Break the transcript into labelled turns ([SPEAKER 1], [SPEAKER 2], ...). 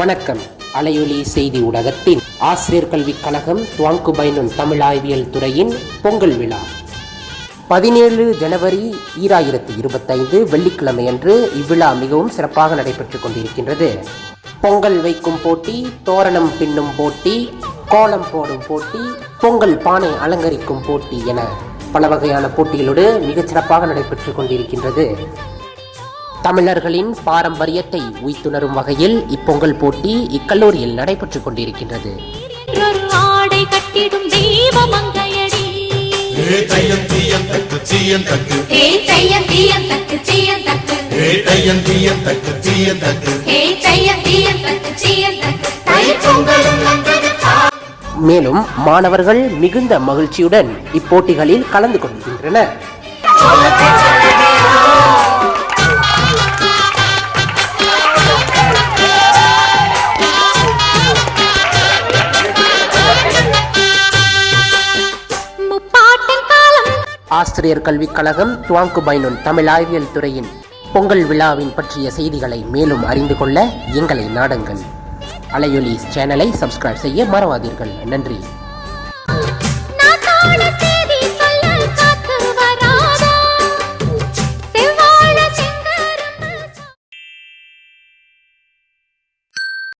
[SPEAKER 1] வணக்கம். அலையொலி செய்தி ஊடகத்தின் ஆசிரியர் கல்விக் கழகம் துவாங்கு பைனுன் தமிழ் ஆய்வியல் துறையின் பொங்கல் விழா. பதினேழு ஜனவரி ஈராயிரத்தி இருபத்தைந்து வெள்ளிக்கிழமை அன்று இவ்விழா மிகவும் சிறப்பாக நடைபெற்றுக் கொண்டிருக்கின்றது. பொங்கல் வைக்கும் போட்டி தோரணம் பின்னும் போட்டி கோலம் போடும் போட்டி பொங்கல் பானை அலங்கரிக்கும் போட்டி என பல வகையான போட்டிகளோடு மிகச் சிறப்பாக நடைபெற்றுக் கொண்டிருக்கின்றது. தமிழர்களின் பாரம்பரியத்தை உய்த்துணரும் வகையில் இப்பொங்கல் போட்டி இக்கல்லூரியில் நடைபெற்றுக் கொண்டிருக்கின்றது.
[SPEAKER 2] ஒரு ஆடை கட்டிடும் தெய்வமங்கையடி
[SPEAKER 3] ஏ தையன் தீயன்
[SPEAKER 1] ஆசிரியர் கல்விக் கழகம் துவாங்கு பைனுன் தமிழ் ஆய்வியல் துறையின் பொங்கல் விழாவின் பற்றிய செய்திகளை மேலும் அறிந்து கொள்ள எங்களை நாடுங்கள். அலையொலி சேனலை சப்ஸ்கிரைப் செய்ய மறவாதீர்கள். நன்றி.